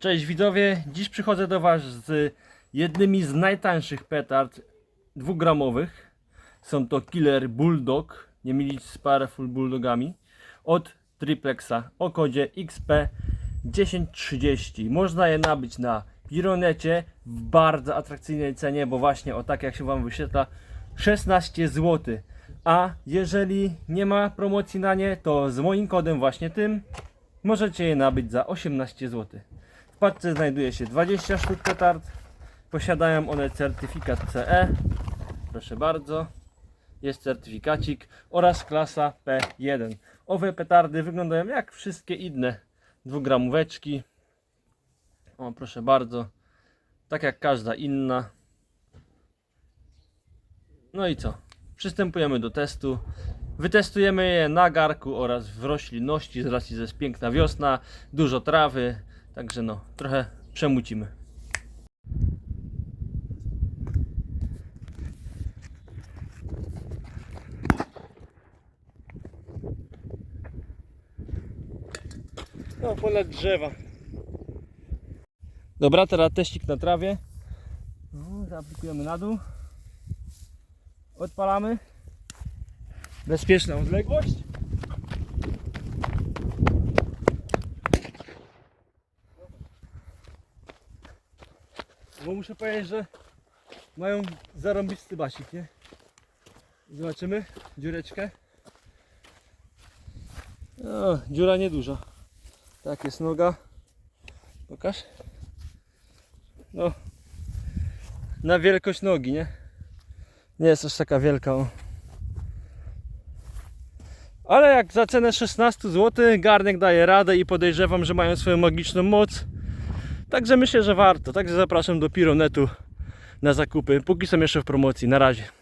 Cześć widzowie, dziś przychodzę do Was z jednymi z najtańszych petard dwugramowych. Są to Killer Bulldog, nie mylić z Powerful Bulldogami, od Triplexa o kodzie XP1030. Można je nabyć na Pironecie w bardzo atrakcyjnej cenie, bo właśnie o tak jak się Wam wyświetla 16 zł. A jeżeli nie ma promocji na nie, to z moim kodem właśnie tym możecie je nabyć za 18 zł. Paczce znajduje się 20 sztuk petard. Posiadają one certyfikat CE. Proszę bardzo. Jest certyfikacik oraz klasa P1. Owe petardy wyglądają jak wszystkie inne dwugramóweczki. O, proszę bardzo. Tak jak każda inna. No i co? Przystępujemy do testu. Wytestujemy je na garku oraz w roślinności z racji, że jest piękna wiosna, dużo trawy, także no, trochę przemucimy. No, ponad drzewa. Dobra, teraz teścik na trawie. No, zaaplikujemy na dół. Odpalamy. Bezpieczna odległość. Bo muszę powiedzieć, że mają zarąbisty basik, nie? Zobaczymy dziureczkę. O, dziura nieduża. Tak jest noga. Pokaż. No. Na wielkość nogi, nie? Nie jest aż taka wielka. O. Ale jak za cenę 16 zł garnek daje radę i podejrzewam, że mają swoją magiczną moc. Także myślę, że warto. Także zapraszam do Pironetu na zakupy, póki są jeszcze w promocji. Na razie.